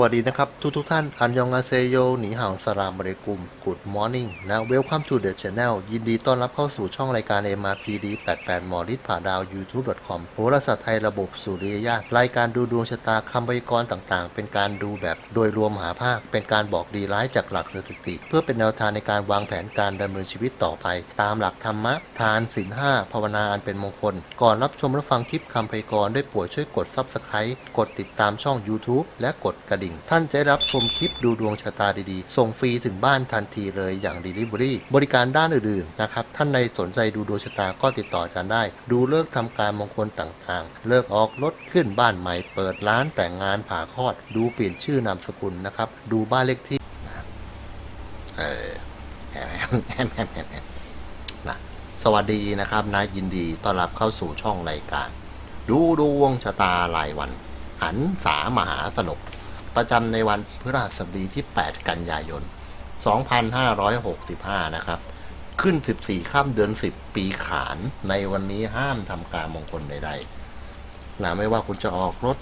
วัสดีนะครับ ทุกทุกท่าน อันยองอาเซโยหนีห่าวสลามบริกุม Good Morning และ Welcome to the Channel ยินดีต้อนรับเข้าสู่ช่องรายการ MRPD 88 มอฤทธิ์ผ่าดาว YouTube.com โหราศาสตร์ไทยระบบสุริยญาตรายการดูดวงชะตาคำพยากรณ์ต่างๆ เป็นการดูแบบโดยรวมหาภาค เป็นการบอกดีร้ายจากหลักสถิติ เพื่อเป็นแนวทางในการวางแผนการดำเนินชีวิตต่อไป ตามหลักธรรมะ ทานศีลห้าภาวนาอันเป็นมงคล ก่อนรับชมรับฟังคลิปคำพยากรณ์ได้โปรดช่วยกด Subscribe กดติดตามช่อง YouTube และกดกระดิ่งท่านจะรับชมคลิปดูดวงชะตาดีๆ ส่งฟรีถึงบ้านทันทีเลยอย่าง Delivery บริการด้านอื่นๆนะครับ ท่านในสนใจดูดวงชะตาก็ติดต่ออาจารย์ได้ ดูเลิกษ์ทำการมงคลต่างๆ เลิกออกรถขึ้นบ้านใหม่ เปิดร้านแต่งงานผ่าคลอด ดูเปลี่ยนชื่อนามสกุลนะครับ ดูบ้านเลขที่เออนะสวัสดีนะครับนะยินดีต้อนรับเข้าสู่ช่องรายการ ดูดวงชะตารายวัน หันสามหาสนุก ประจำในวันพฤหัสบดีที่ 8 กันยายน 2565 นะครับ ขึ้น 14 ข้ามเดือน 10 ปีขาน ในวันนี้ห้ามทำการมงคลใดๆนะไม่ว่าคุณจะออกรถ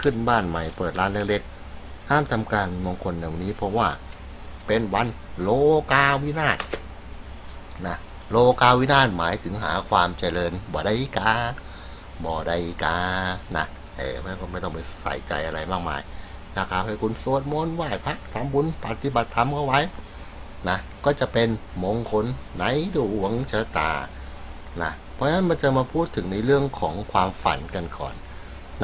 ขึ้นบ้านใหม่เปิดร้านเล็กๆ ห้ามทำการมงคลในวันนี้เพราะว่าเป็นวันโลกาวินาศนะโลกาวินาศหมายถึงหาความเจริญบ่ได้กาบ่ได้กานะเออไม่ไม่ต้องไปใส่ใจอะไรมากมาย นะครับให้คุณสวดมนต์ไหว้พระทำบุญปฏิบัติธรรมเอาไว้นะก็จะเป็นมงคลในดวงชะตานะเพราะฉะนั้นมันจะมาพูดถึงในเรื่องของความฝันกันก่อน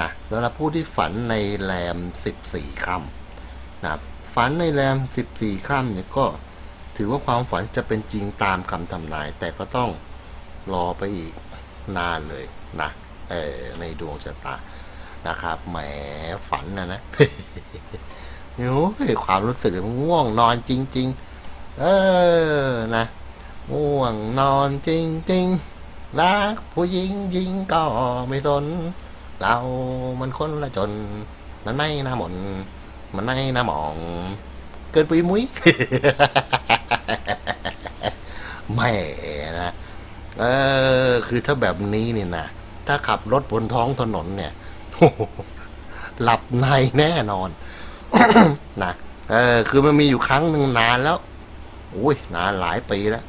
นะสำหรับผู้ที่ฝันในแรม 14ค่ำนะฝันในแรม 14ค่ำเนี่ยก็ถือว่าความฝันจะเป็นจริงตามคำทำนาย แต่ก็ต้องรอไปอีกนานเลยนะในดวงชะตา นะครับแหมฝันนะนะโอ้ยความรู้สึกมันง่วงนอนจริง ๆ เออนะง่วงนอนจริง ๆ รักผู้หญิงยิงก็ไม่สน เรามันคนละจน มันไม่น่าหมน มันไม่น่าหมอง เกินปุยมุ้ยแหม่นะเออ คือถ้าแบบนี้เนี่ยนะถ้าขับรถบนท้องถนนเนี่ย หลับในแน่นอนนะเออ คือมันมีอยู่ครั้งหนึ่งนานแล้วอุ้ยนานหลายปีแล้ว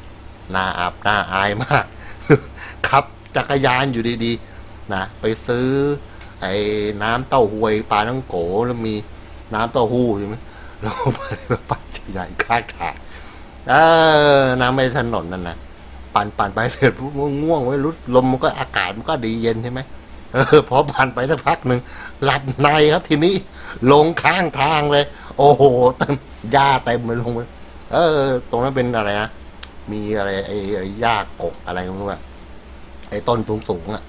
น่าอับนาอายมากขับจักรยานอยู่ดีๆนะไปซื้อ ไอ้น้ำเต้าหวยปลาทั้งโกแล้วมีน้ำเต้าหู้ใช่ไหมเราไปปั่นจักรยานข้างทางเออน้ำไม่ถนนนั่นนะปั่นปั่นไปเสร็จปุ๊บง่วงไว้รู้ลมมันก็อากาศมันก็ดีเย็นใช่ไหม ออพอผ่านไปสักพักหนึ่งหลับในครับทีนี้ลงข้างทางเลย โอ้โหเต็มหญ้าเต็มเลยลงไปเออ ตรงนั้นเป็นอะไรนะมีอะไรไอ้หญ้ากกอะไรไม่รู้อะไอ้ต้นสูงสูงอะ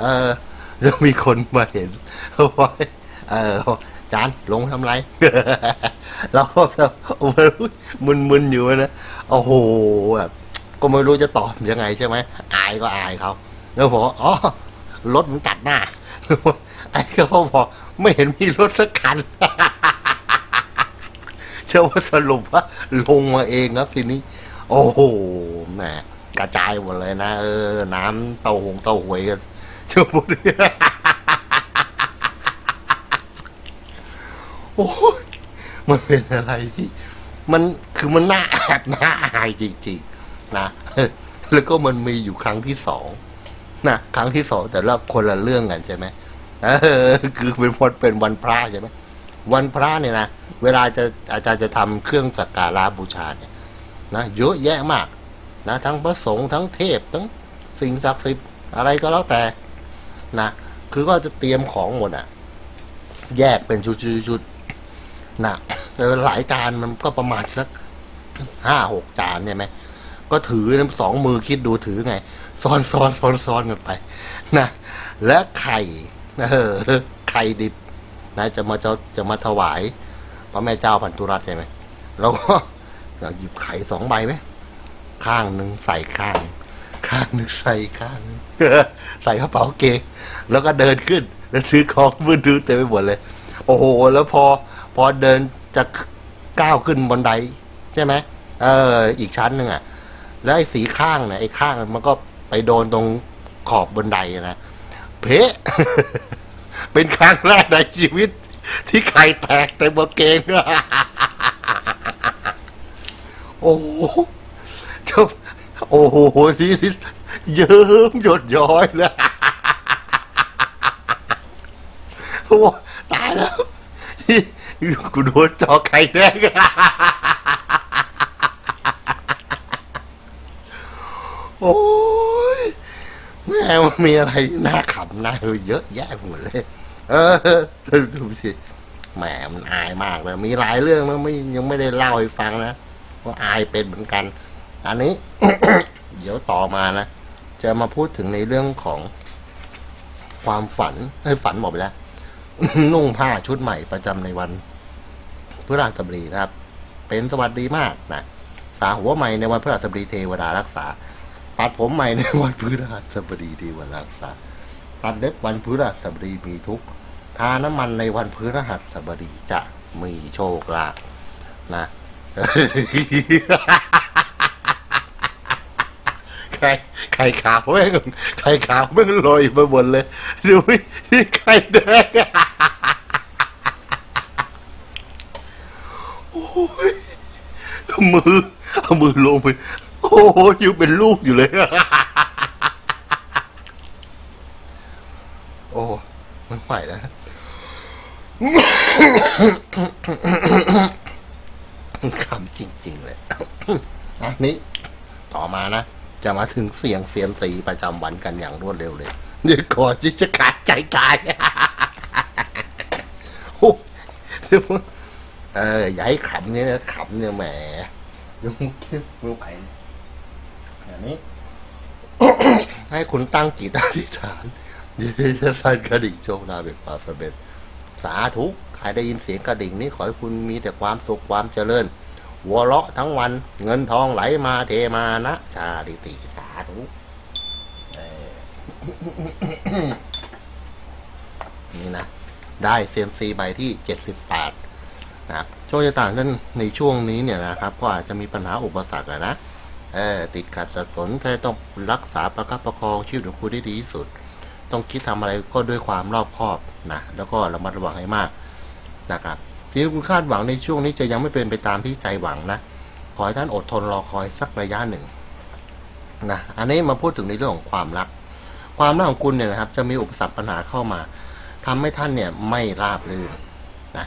เออแล้วมีคนมาเห็นเขาบอกเออจานลงทำไรเราก็แบบมึนๆอยู่นะโอ้โหแบบก็ไม่รู้จะตอบยังไงใช่ไหมอายก็อายเขาแล้วบออ๋อ รถมันตัดหน้า ไอ้เขาบอกไม่เห็นมีรถสักคันเชื่อว่าสรุปว่าลงมาเองครับทีนี้ โอ้โหแหมกระจายหมดเลยนะ เออ น้ำเต้าหงเต้าหวยกันเชื่อพูดโอ้ยมันเป็นอะไรที่ มันคือมันน่าแอบน่าอายจริงๆนะแล้วก็มันมีอยู่ครั้งที่สอง นะครั้งที่สองแต่ละคนละเรื่องกันใช่ไหมเออคือเป็นวันเป็นวันพระใช่ไหมวันพระเนี่ยนะเวลาจะอาจารย์จะทำเครื่องสักการะบูชาเนี่ยนะเยอะแยะมากนะทั้งพระสงฆ์ทั้งเทพทั้งสิ่งศักดิ์สิทธิ์อะไรก็แล้วแต่นะคือก็จะเตรียมของหมดอะแยกเป็นชุดๆนะเออหลายจานมันก็ประมาณสักห้าหกจานเนี่ยไหมก็ถือสองมือคิดดูถือไง ซ้อนซ้อนซ้อนซ้อนกันไป นะ และไข่เออไข่ดิบนะจะมาจะจะมาถวายพระแม่เจ้าพันธุรัตใช่ไหมเราก็หยิบไข่สองใบไหมข้างหนึ่งใส่ข้าง ข้างหนึ่งใส่ข้างหนึ่งใส่กระเป๋าเกงแล้วก็เดินขึ้น แล้วซื้อของมือถือเต็มไปหมดเลย โอ้โห แล้วพอ พอเดินจะก้าวขึ้นบันได ใช่ไหมเออ อีกชั้นหนึ่งอะ แล้วไอ้สีข้างเนี่ยไอ้ข้างมันก็ ไปโดนตรงขอบบันไดนะเพะเป็นครั้งแรกในชีวิต ที่ไข่แตกเต็มกางเกงโอ้โหเจ้าโอ้โหนี่เยิ้มหยดย้อยเลยโอ้ตายแล้วกูโดนจอไข่แดง โอ้ยแม่มันมีอะไรน่าขำน่าเยอะแยะหมดเลย เออดูสิแหมมันอายมากเลย มีหลายเรื่องนะไม่ยังไม่ได้เล่าให้ฟังนะว่าอายเป็นเหมือนกัน อันนี้ เดี๋ยวต่อมานะ จะมาพูดถึงในเรื่องของความฝันให้ยฝันหมดไปแล้ว นุ่งผ้าชุดใหม่ประจำในวันพฤหัสบดีนะครับ เป็นสวัสดีมากนะสาหัวใหม่ในวันพฤหัสบดีเทวดารักษา ตัดผมใหม่ในวันพฤหัสบดีเทวดารักษาตัดเล็บวันพฤหัสบดีมีทุกข์ทาน้ำมันในวันพฤหัสบดีจะมีโชคลาภนะไข่ไข่ขาวแม่งไข่ขาวแม่งลอยมาหมดเลยดูนี่ไข่แดงโอ้ยมือเอามือลงไป โอ้โหยังเป็นลูกอยู่เลย โอ้ไม่ไหวแล้วคำจริง ๆ เลยอันนี้ต่อมานะ จะมาถึงเสียงเสียมตีประจำวันกันอย่างรวดเร็วเลยเดี๋ยวก่อนที่จะขาดใจตายโอ้เดี๋ยวเอออย่าให้ขำเนี่ยขำเนี่ยแหมยังคิดไม่ไหว อันนี้ ให้คุณตั้งจิตอธิษฐานยินดีจะสั่นกระดิ่งโชคลาภเป็นควาสเร็จสาธุใครได้ยินเสียงกระดิ่งนี้ขอให้คุณมีแต่ความสุขความเจริญหัวเราะทั้งวัน เงินทองไหลมาเทมานะชาดิติสาธุนี่นะ ได้เซียมซีใบที่เจ็ดสิบแปดนะครับโชคชะตาท่านในช่วงนี้เนี่ยนะครับ ก็อาจจะมีปัญหาอุปสรรคนะ ติดขัดสับสนแต่ต้องรักษาประคับประคองชีวิตของคุณได้ดีที่สุด ต้องคิดทำอะไรก็ด้วยความรอบคอบนะแล้วก็ระมัดระวังให้มากนะครับสิ่งที่คุณคาดหวังในช่วงนี้จะยังไม่เป็นไปตามที่ใจหวังนะขอให้ท่านอดทนรอคอยสักระยะหนึ่งนะอันนี้มาพูดถึงในเรื่องของความรัก ความรักของคุณเนี่ยนะครับ จะมีอุปสรรคปัญหาเข้ามาทำให้ท่านเนี่ยไม่ราบรื่นนะ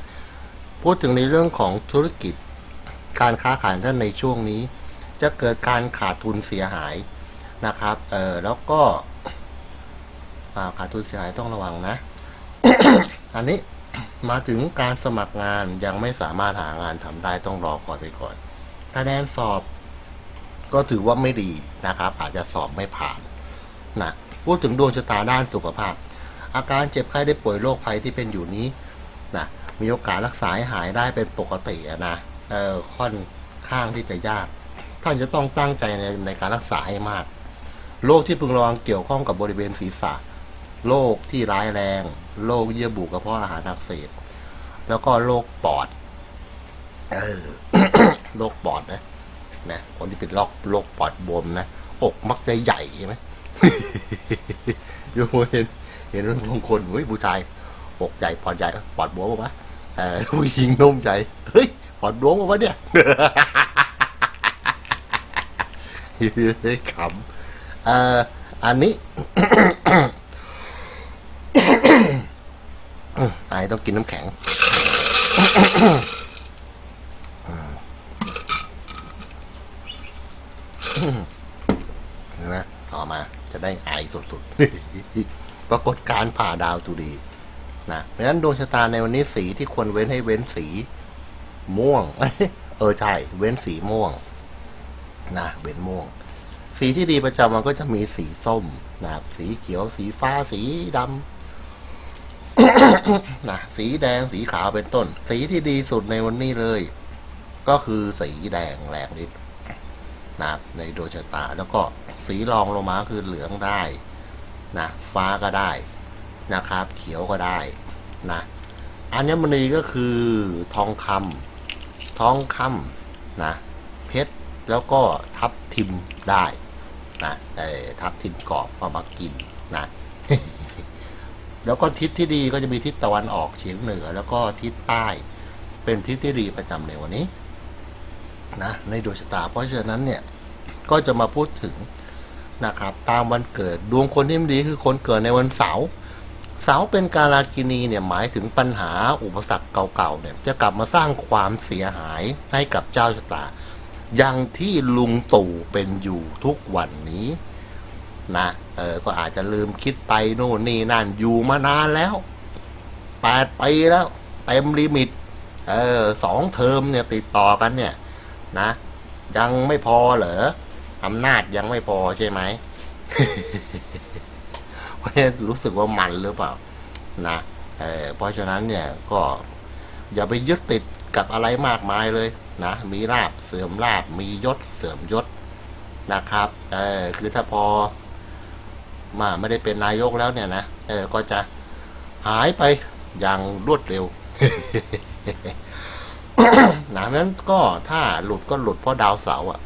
พูดถึงในเรื่องของธุรกิจการค้าขายท่านในช่วงนี้ จะเกิดการขาดทุนเสียหายนะครับ เออแล้วก็ขาดทุนเสียหายต้องระวังนะ อันนี้มาถึงการสมัครงานยังไม่สามารถหางานทำได้ต้องรอคอยไปก่อนคะแนนสอบก็ถือว่าไม่ดีนะครับ อาจจะสอบไม่ผ่านนะพูดถึงดวงชะตาด้านสุขภาพ อาการเจ็บไข้ได้ป่วยโรคภัยที่เป็นอยู่นี้นะมีโอกาสรักษาให้หายได้เป็นปกตินะเออค่อนข้างที่จะยาก ท่านจะต้องตั้งใจในในการรักษาให้มาก โรคที่พึงระวังเกี่ยวข้องกับบริเวณศีรษะ โรคที่ร้ายแรง โรคเยื่อบุกระเพาะอาหารอักเสบ แล้วก็โรคปอด เออ โรคปอดนะ นะ คนที่เป็นโรคโรคปอดบวมนะ อกมักจะใหญ่ใช่ไหมอยู่เห็น เห็นบางคนเฮ้ยผู้ชายอกใหญ่ปอดใหญ่ปอดบวมปะวะเออผู้หญิงนุ่มใจ เฮ้ยปอดบวมปะวะเนี่ย ขำเอ่ออันนี้ไอต้องกินน้ำแข็งเห็นไหมต่อมาจะได้ไอสุดๆ ปรากฏการผ่าดาวตุดีนะเพราะฉะนั้นดวงชะตาในวันนี้สีที่ควรเว้นให้เว้นสีม่วง เออใช่ เว้นสีม่วง นะเว้นม่วง สีที่ดีประจำมันก็จะมีสีส้มนะครับสีเขียวสีฟ้าสีดำนะสีแดงสีขาวเป็นต้น สีที่ดีสุดในวันนี้เลย ก็คือสีแดงแรงนิดนะในดวงชะตา แล้วก็สีรองลงมาคือเหลืองได้นะฟ้าก็ได้นะครับ เขียวก็ได้นะอัญมณีก็คือทองคำทองคำนะ แล้วก็ทับทิมได้นะแต่ทับทิมกรอบเอามากินนะแล้วก็ทิศที่ดีก็จะมีทิศตะวันออกเฉียงเหนือ แล้วก็ทิศใต้เป็นทิศที่ดีประจำในวันนี้นะในดวงชะตา เพราะฉะนั้นเนี่ยก็จะมาพูดถึงนะครับ ตามวันเกิดดวงคนที่ไม่ดีคือคนเกิดในวันเสาร์เสาร์เป็นการากินีเนี่ยหมายถึงปัญหาอุปสรรคเก่าๆเนี่ยจะกลับมาสร้างความเสียหายให้กับเจ้าชะตา อย่างที่ลุงตู่เป็นอยู่ทุกวันนี้นะเออก็อาจจะลืมคิดไปโน่นนี่นั่นอยู่มานานแล้วแปดปีแล้วเต็มลิมิต เออสองเทอมเนี่ยติดต่อกันเนี่ย นะ ยังไม่พอเหรออำนาจยังไม่พอใช่ไหมเพราะรู้สึกว่ามันหรือเปล่า นะเออเพราะฉะนั้นเนี่ยก็อย่าไปยึดติดกับอะไรมากมายเลย นะมีลาบเสื่อมลาบมียศเสื่อมยศนะครับเออคือถ้าพอมาไม่ได้เป็นนายกแล้วเนี่ยนะเออก็จะหายไปอย่างรวดเร็วนะนั้นก็ถ้าหลุดก็หลุดเพราะดาวเสาร์อะ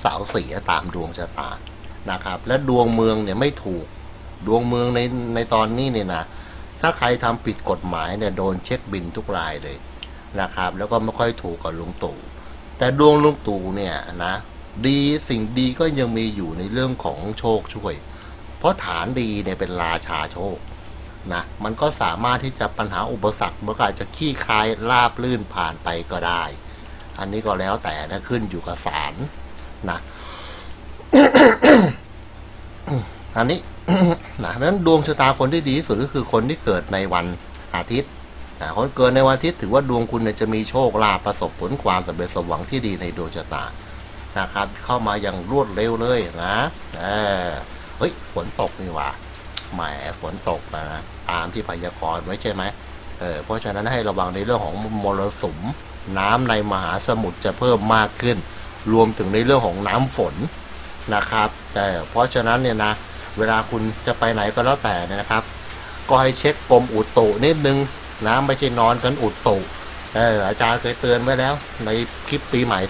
เสาร์เสียตามดวงชะตานะครับ และดวงเมืองเนี่ยไม่ถูกดวงเมืองในในตอนนี้เนี่ยนะถ้าใครทำผิดกฎหมายเนี่ยโดนเช็คบินทุกรายเลย นะครับ แล้วก็ไม่ค่อยถูกกับลุงตู่แต่ดวงลุงตู่เนี่ยนะ ดีสิ่งดีก็ยังมีอยู่ในเรื่องของโชคช่วย เพราะฐานดีเนี่ยเป็นราชาโชคนะมันก็สามารถที่จะปัญหาอุปสรรคมันก็อาจจะขี้คายราบลื่นผ่านไปก็ได้ อันนี้ก็แล้วแต่นะขึ้นอยู่กับศาลนะอันนี้นะเพราะฉะนั้นดวงชะตาคนที่ดีที่สุดก็คือคนที่เกิดในวันอาทิตย์ นะคนเกิดในวันอาทิตย์ถือว่าดวงคุณเนี่ยจะมีโชคลาภประสบผลความสำเร็จสมหวังที่ดีในดวงชะตานะครับ เข้ามาอย่างรวดเร็วเลยนะเออเฮ้ยฝนตกนี่หว่าแหมฝนตกนะตามที่พยากรณ์ไว้ใช่ไหมเออเพราะฉะนั้นให้ระวังในเรื่องของมรสุมน้ำในมหาสมุทรจะเพิ่มมากขึ้น รวมถึงในเรื่องของน้ำฝนนะครับ แต่เพราะฉะนั้นเนี่ยนะ เวลาคุณจะไปไหนก็แล้วแต่นยนะครับ ก็ให้เช็คกรมอุตุนิดนึง นะไม่ใช่นอนกันอุดตุเอออาจารย์เคยเตือนไว้แล้ว ในคลิปปีใหม่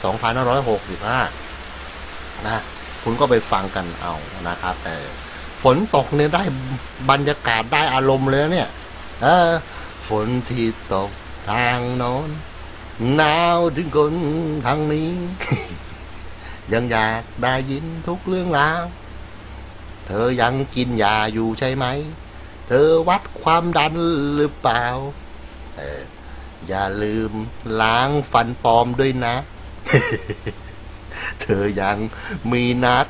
2565 นะ คุณก็ไปฟังกันเอานะครับเออฝนตกเนี่ยได้บรรยากาศได้อารมณ์เลยเนี่ย เออ ฝนที่ตกทางโน้นหนาวถึงคนทางนี้ ยังอยากได้ยินทุกเรื่องราว เธอยังกินยาอยู่ใช่ไหม เธอวัดความดันหรือเปล่า เออ อย่าลืมล้างฟันปลอมด้วยนะ เธอยังมีนัด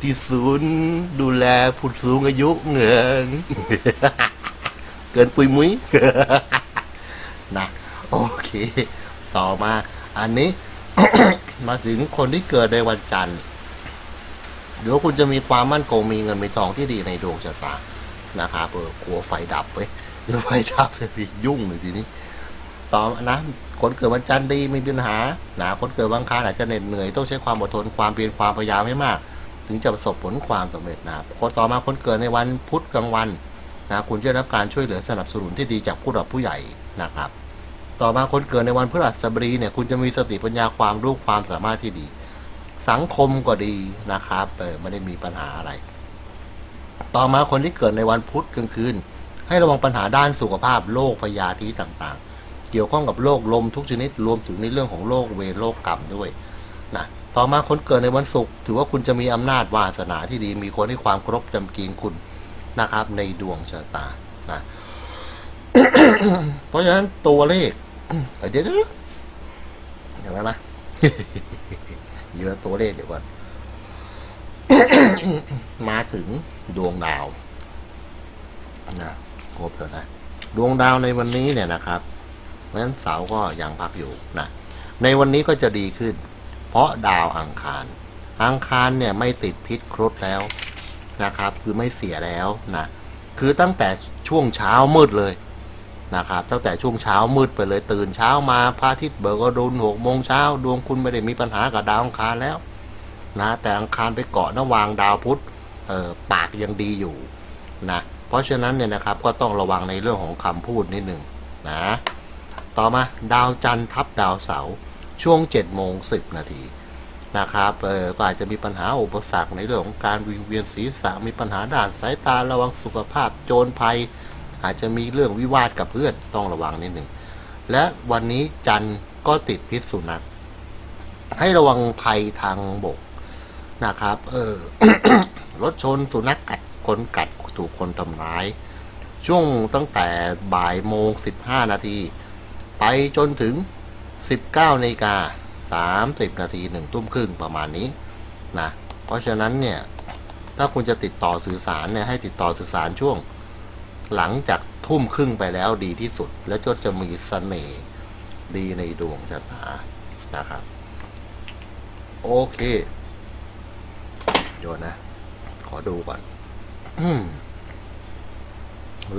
ที่ศูนย์ดูแลผู้สูงอายุเงิน เกินปุยมุ้ยนะ โอเค ต่อมา อันนี้ มาถึงคนที่เกิดในวันจันทร์เดี๋ยวคุณจะมีความมั่นคงมีเงินมีทองที่ดีในดวงชะตา นะครับเออกลัวไฟดับเว้ยเดี๋ยวไฟดับเลยยุ่งเลยทีนี้ต่อนะคนเกิดวันจันทร์ดีไม่มีปัญหานะคนเกิดวันคารอาจจะเหน็ดเหนื่อยต้องใช้ความอดทนความเพียรความพยายามให้มาก ถึงจะประสบผลความสำเร็จนะคนต่อมาคนเกิดในวันพุธกลางวันนะคุณจะได้รับการช่วยเหลือสนับสนุนที่ดีจากผู้หลักผู้ใหญ่นะครับ ต่อมาคนเกิดในวันพฤหัสบดีเนี่ยคุณจะมีสติปัญญาความรู้ความสามารถที่ดี สังคมก็ดีนะครับเออไม่ได้มีปัญหาอะไร ต่อมาคนที่เกิดในวันพุธกลางคืน ให้ระวังปัญหาด้านสุขภาพโรคพยาธิต่างๆ เกี่ยวข้องกับโรคลมทุกชนิดรวมถึงในเรื่องของโรคเวรโรคกรรมด้วยนะต่อมาคนเกิดในวันศุกร์ถือว่าคุณจะมีอำนาจวาสนาที่ดีมีคนให้ความเคารพจำเกียงคุณนะครับ ในดวงชะตานะเพราะฉะนั้นตัวเลขเดี๋ยวเดี๋ยวเดี๋ยวนะเยอะตัวเลขเดี๋ยวก่อน มาถึงดวงดาวนะครบแล้วนะดวงดาวในวันนี้เนี่ยนะครับเพราะฉะนั้นเสาร์ก็ยังพักอยู่นะในวันนี้ก็จะดีขึ้น เพราะดาวอังคาร อังคารเนี่ยไม่ติดพิษครุฑแล้วนะครับ คือไม่เสียแล้วนะคือตั้งแต่ช่วงเช้ามืดเลยนะครับตั้งแต่ช่วงเช้ามืดไปเลยตื่นเช้ามาพระอาทิตย์เบิกอรุณหกโมงเช้าดวงคุณไม่ได้มีปัญหากับดาวอังคารแล้ว นะ แต่อังคารไปเกาะระวางดาวพุธปากยังดีอยู่นะเพราะฉะนั้นเนี่ยนะครับก็ต้องระวังในเรื่องของคำพูดนิดหนึ่งนะต่อมาดาวจันทร์ทับดาวเสาร์ช่วง7จ็ดโมงสินาทีนะครับเออก็อาจจะมีปัญหาอุปสรรคในเรื่องของการวิงเวียนศีรษะมีปัญหาด้านสายตาระวังสุขภาพโจรภัย อาจจะมีเรื่องวิวาทกับเพื่อนต้องระวังนิดหนึ่งและวันนี้จันทร์ก็ติดพิษสุนัขให้ระวังภัยทางบก นะครับ เออรถชนสุนัขกัดคนกัดถูกคนทำร้าย ช่วงตั้งแต่บ่ายโมงสิบห้านาที ไปจนถึงสิบเก้านาฬิกาสามสิบนาทีหนึ่งทุ่มครึ่งประมาณนี้นะเพราะฉะนั้นเนี่ย ถ้าคุณจะติดต่อสื่อสารเนี่ยให้ติดต่อสื่อสารช่วง หลังจากทุ่มครึ่งไปแล้วดีที่สุด และก็จะมีเสน่ห์ดีในดวงชะตานะครับ โอเค โยนนะ ขอดูก่อนอืม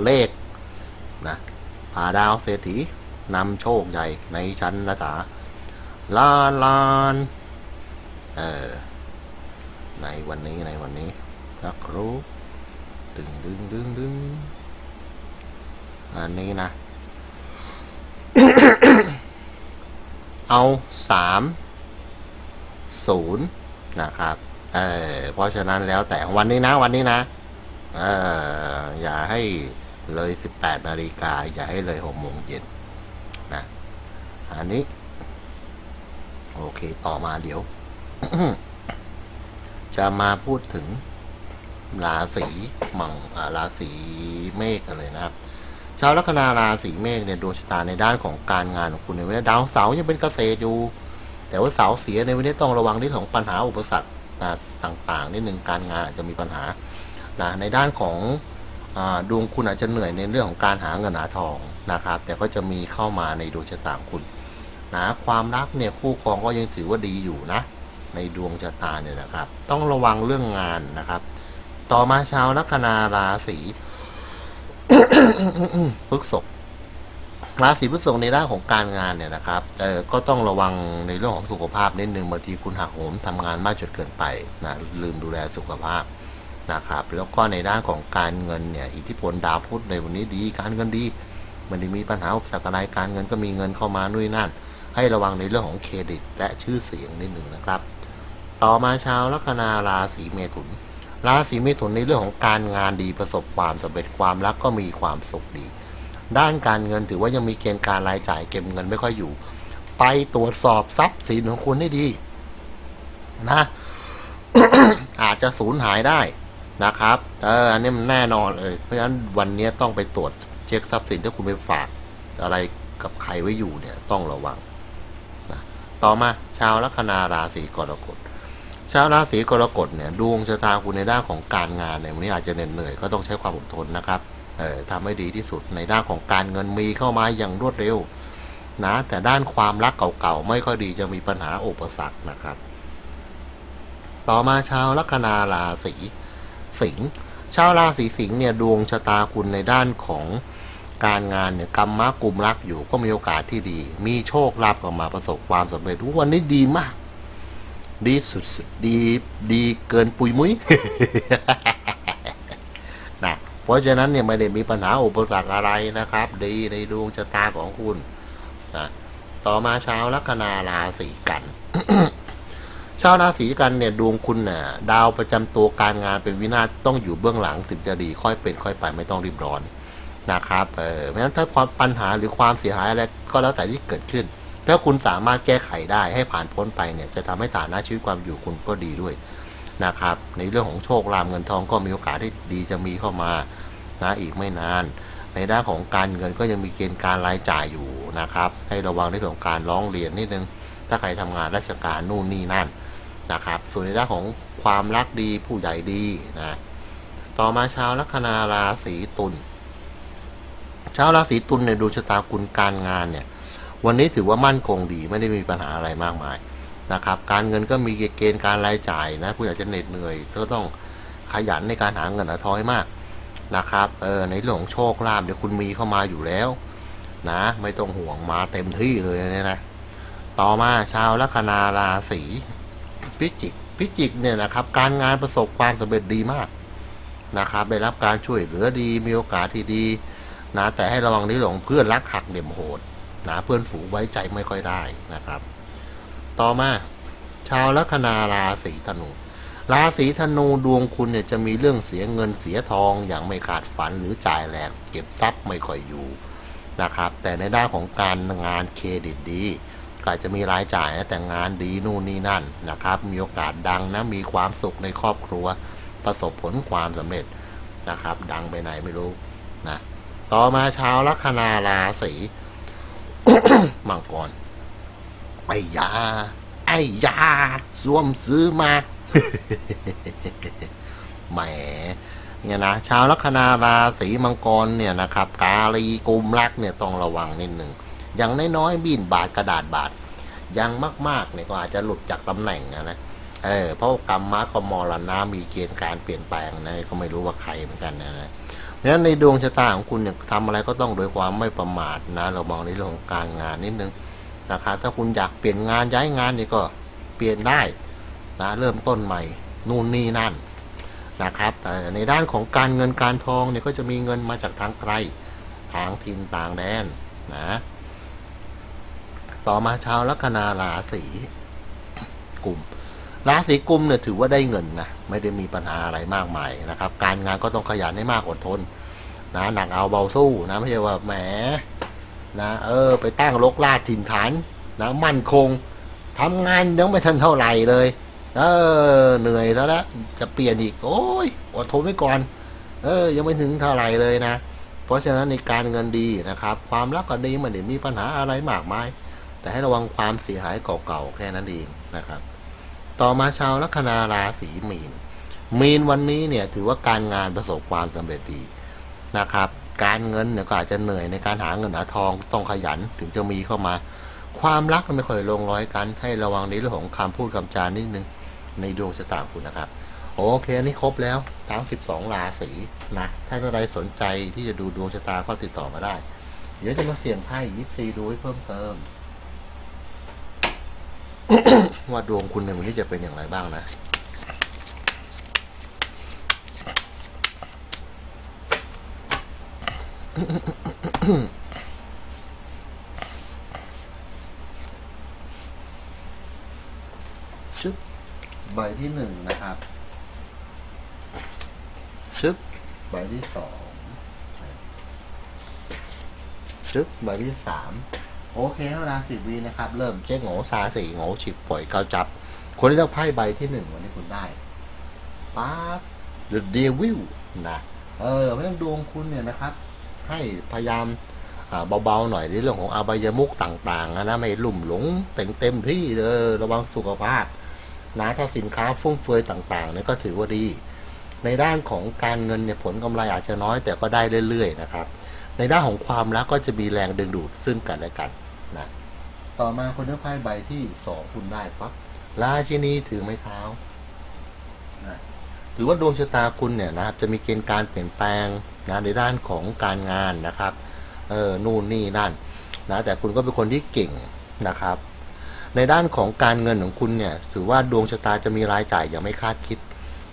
เลขนะพาดาวเศรษฐีนำโชคใหญ่ในชั้นนะจ๊ะลานลานเออในวันนี้ในวันนี้สักครู่ดึงดึงดึงดึงอันนี้นะ เอาสามศูนย์นะครับ เออเพราะฉะนั้นแล้วแต่วันนี้นะวันนี้นะเอออย่าให้เลยสิบแปดนาฬิกาอย่าให้เลยหกโมงเย็นนะอันนี้ โอเคต่อมาเดี๋ยว จะมาพูดถึงราศีมังราศีเมษกันเลยนะครับชาวลัคนาราศีเมษเนี่ยดวงชะตาในด้านของการงานของคุณในวันนี้ดาวเสาร์ยังเป็นเกษตรอยู่ แต่ว่าเสาเสียในวันนี้ต้องระวังเรื่องของปัญหาอุปสรรค นะต่างๆนิดนึงการงานอาจจะมีปัญหานะในด้านของอดวงคุณอาจจะเหนื่อยในเรื่องของการหาเงินหาทองนะครับ แต่ก็จะมีเข้ามาในดวงชะตาคุณนะความรักเนี่ยคู่ครองก็ยังถือว่าดีอยู่นะ ในดวงชะตาเนี่ยนะครับ ต้องระวังเรื่องงานนะครับ ต่อมาชาวลัคนาราศีพฤษภ ราศีพฤษภในด้านของการงานเนี่ยนะครับเออก็ต้องระวังในเรื่องของสุขภาพนิดนึงบางทีคุณหักโหมทำงานมากจนเกินไปนะลืมดูแลสุขภาพนะครับ แล้วก็ในด้านของการเงินเนี่ยอิทธิพลดาวพุธในวันนี้ดีการเงินดีไมันได้มีปัญหาอุปสรรคอะไรการเงินก็มีเงินเข้ามานู่นนั่น ให้ระวังในเรื่องของเครดิต และชื่อเสียงนิดหนึ่งนะครับ ต่อมาชาวลัคนาราศีเมถุน ราศีเมถุนในเรื่องของการงานดีประสบความสำเร็จความรักก็มีความสุขดี ด้านการเงินถือว่ายังมีเกณฑ์การรายจ่ายเก็บเงินไม่ค่อยอยู่ ไปตรวจสอบทรัพย์สินของคุณให้ดี นะ อาจจะสูญหายได้นะครับ เออ อันนี้มันแน่นอนเลย เพราะฉะนั้นวันนี้ต้องไปตรวจเช็คทรัพย์สินที่คุณไปฝาก อะไรกับใครไว้อยู่เนี่ย ต้องระวังนะต่อมาชาวลัคนาราศีกรกฎชาวราศีกรกฎเนี่ยดวงชะตาคุณในด้านของการงานเนี่ยวันนี้อาจจะเหน็ดเหนื่อยก็ต้องใช้ความอดทนนะครับ เออทำให้ดีที่สุดในด้านของการเงินมีเข้ามาอย่างรวดเร็วนะแต่ด้านความรักเก่าๆไม่ค่อยดีจะมีปัญหาอุปสรรคนะครับ ต่อมาชาวลัคนาราศีสิงห์ชาวราศีสิงห์เนี่ยดวงชะตาคุณในด้านของการงานเนี่ยกรรมมะกลุ่มรักอยู่ก็มีโอกาสที่ดี มีโชคลาภออกมาประสบความสำเร็จวันนี้ดีมาก ดีสุดๆดีดีเกินปุยมุ้ย ราะฉะนั้นเนี่ยไม่ได้มีปัญหาอุปสรรคอะไรนะครับ ดีในดวงชะตาของคุณนะต่อมาชาวลัคนาราศีกันชาวราศีกันเนี่ยดวงคุณน่ะดาวประจำตัวการงานเป็นวินาศต้องอยู่เบื้องหลังถึงจะดีค่อยเป็นค่อยไปไม่ต้องรีบร้อนนะครับเออเพราะฉะนั้นถ้าความปัญหาหรือความเสียหายอะไรก็แล้วแต่ที่เกิดขึ้น ถ้าคุณสามารถแก้ไขได้ให้ผ่านพ้นไปเนี่ยจะทำให้ฐานะชีวิตความอยู่คุณก็ดีด้วย นะครับ ในเรื่องของโชคลาภเงินทองก็มีโอกาสที่ดีจะมีเข้ามานะอีกไม่นาน ในด้านของการเงินก็ยังมีเกณฑ์การรายจ่ายอยู่นะครับ ให้ระวังในเรื่องของการร้องเรียนนิดนึง ถ้าใครทำงานราชการนู่นนี่นั่นนะครับ ส่วนในด้านของความรักดีผู้ใหญ่ดีนะต่อมาชาวลัคนาราศีตุลชาวราศีตุลเนี่ยดูชะตาคุณการงานเนี่ย วันนี้ถือว่ามั่นคงดีไม่ได้มีปัญหาอะไรมากมาย นะครับ การเงินก็มีเกณฑ์การรายจ่ายนะผู้อยากจะเหน็ดเหนื่อย ก็ต้องขยันในการหาเงินหาทองให้มากนะครับเออในเรื่องโชคลาภเดี๋ยวคุณมีเข้ามาอยู่แล้ว นะ ไม่ต้องห่วงมาเต็มที่เลยเนี่ยนะ ต่อมาชาวลัคนาราศีพิจิกพิจิกเนี่ยนะครับ การงานประสบความสำเร็จดีมากนะครับ ได้รับการช่วยเหลือดีมีโอกาสที่ดีนะแต่ให้ระวังในเรื่องเพื่อนรักหักเหลี่ยมโหดนะเพื่อนฝูงไว้ใจไม่ค่อยได้นะครับ ต่อมา ชาวลัคนาราศีธนู ราศีธนูดวงคุณเนี่ยจะมีเรื่องเสียเงินเสียทองอย่างไม่ขาดฝันหรือจ่ายแหลกเก็บทรัพย์ไม่ค่อยอยู่นะครับ แต่ในด้านของการงานเครดิตดีก็อาจจะมีรายจ่ายนะแต่งานดีนู่นนี่นั่นนะครับ มีโอกาสดังนะมีความสุขในครอบครัว ประสบผลความสำเร็จนะครับ ดังไปไหนไม่รู้นะต่อมาชาวลัคนาราศีมังกร ไอยา ไอ้ยาสวมซื้อมาแหมเนี่ยนะชาวลัคนาราศีมังกรเนี่ยนะครับกาลีกุมรักเนี่ยต้องระวังนิดหนึ่งอย่างน้อยๆบินบาทกระดาษบาทอยังมากๆเนี่ยก็อาจจะหลุดจากตำแหน่งนะนะเออเพราะกรรมมากมรณะมีเกณฑ์การเปลี่ยนแปลงนะก็ไม่รู้ว่าใครเหมือนกันนะนะเพราะฉะนั้นในดวงชะตาของคุณเนี่ยทำอะไรก็ต้องโดยความไม่ประมาทนะเรามองในเรื่องของการงานนิดนึง นะครับถ้าคุณอยากเปลี่ยนงานย้ายงานนี่ก็เปลี่ยนได้นะเริ่มต้นใหม่นู่นนี่นั่นนะครับแต่ในด้านของการเงินการทองเนี่ยก็จะมีเงินมาจากทางไกลทางทินต่างแดนนะต่อมาชาวลัคนาราศีกุมราศีกุมเนี่ยถือว่าได้เงินนะไม่ได้มีปัญหาอะไรมากมายนะครับ การงานก็ต้องขยันให้มากอดทนนะหนักเอาเบาสู้นะไม่ใช่ว่าแหม นะเออ ไปตั้งลกลาดถิ่นฐานนะมั่นคงทำงานยังไม่ทันเท่าไหร่เลย เออ เหนื่อยแล้วละจะเปลี่ยนอีก โอ้ยอดทนไว้ก่อน เออ ยังไม่ถึงเท่าไหร่เลยนะ เพราะฉะนั้นในการเงินดีนะครับ ความรักก็ดีมันไม่ได้มีปัญหาอะไรมากมาย แต่ให้ระวังความเสียหายเก่าๆแค่นั้นเองนะครับ ต่อมาชาวลัคนาราศีมีน มีนวันนี้เนี่ยถือว่าการงานประสบความสำเร็จดีนะครับ การเงินเนี่ยก็อาจจะเหนื่อยในการหาเงินหาทองต้องขยันถึงจะมีเข้ามา ความรักไม่ค่อยลงร้อยกัน ให้ระวังในเรื่องของคำพูดคำจานิดนึงในดวงชะตาคุณนะครับ โอเคอันนี้ครบแล้วทั้ง 12 ราศีนะ ถ้าท่านใดสนใจที่จะดูดวงชะตาก็ติดต่อมาได้ เดี๋ยวจะมาเสี่ยงไพ่ยิปซีดูให้เพิ่มเติม ว่าดวงคุณในวันนี้จะเป็นอย่างไรบ้างนะ ชึบใบที่หนึ่งนะครับ ชึบใบที่สองชึบใบที่สามโอเคเวลาสิบวีนะครับ เริ่มเจ๊งโง่ซาสี่โง่ฉิบปล่อยเกาจับ คนที่เลือกไพ่ใบที่หนึ่งวันนี้คุณได้ป๊าบ The Devil นะ เออไม่ต้องดวงคุณเนี่ยนะครับ ให้พยายามเบาๆหน่อยในเรื่องของอบายมุกต่างๆนะไม่ลุ่มหลงเต็มเต็มที่เออระวังสุขภาพนะถ้าสินค้าฟุ่มเฟือยต่างๆเนี่ยก็ถือว่าดี ในด้านของการเงินเนี่ยผลกำไรอาจจะน้อยแต่ก็ได้เรื่อยๆนะครับ ในด้านของความรักก็จะมีแรงดึงดูดซึ่งกันและกันนะต่อมาคนเลือกไพ่ใบที่สองคุณได้ปั๊บราชินีถือไม้เท้านะถือว่าดวงชะตาคุณเนี่ยนะครับจะมีเกณฑ์การเปลี่ยนแปลง นะในด้านของการงานนะครับเออนู่นนี่นั่นนะแต่คุณก็เป็นคนที่เก่งนะครับ ในด้านของการเงินของคุณเนี่ยถือว่าดวงชะตาจะมีรายจ่ายอย่างไม่คาดคิด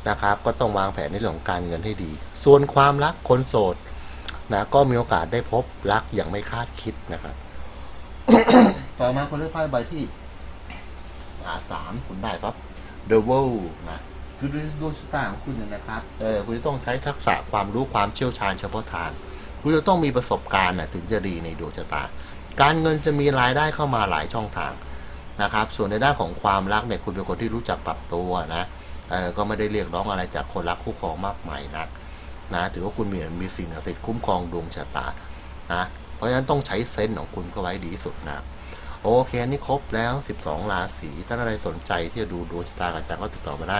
นะครับ ก็ต้องวางแผนในเรื่องของการเงินให้ดี ส่วนความรักคนโสดนะก็มีโอกาสได้พบรักอย่างไม่คาดคิดนะครับ ต่อมาคนเลือกไพ่ใบที่อาสามคุณได้ครับ The World นะ คือดวงชะตาของคุณเนี่ยนะครับ เออคุณจะต้องใช้ทักษะความรู้ความเชี่ยวชาญเฉพาะทาง คุณจะต้องมีประสบการณ์นะถึงจะดีในดวงชะตา การเงินจะมีรายได้เข้ามาหลายช่องทางนะครับ ส่วนในด้านของความรักเนี่ยคุณเป็นคนที่รู้จักปรับตัวนะ เออก็ไม่ได้เรียกร้องอะไรจากคนรักคู่ครองมากมายนักนะ ถือว่าคุณมีมีสิ่งศักดิ์สิทธิ์คุ้มครองดวงชะตา นะ เพราะฉะนั้นต้องใช้เซนส์ของคุณเข้าไว้ดีสุดนะโอเคนนี่ครบแล้ว 12 ราศี ถ้าอะไรสนใจที่จะดูดวงชะตากับอาจารย์ก็ติดต่อมาได้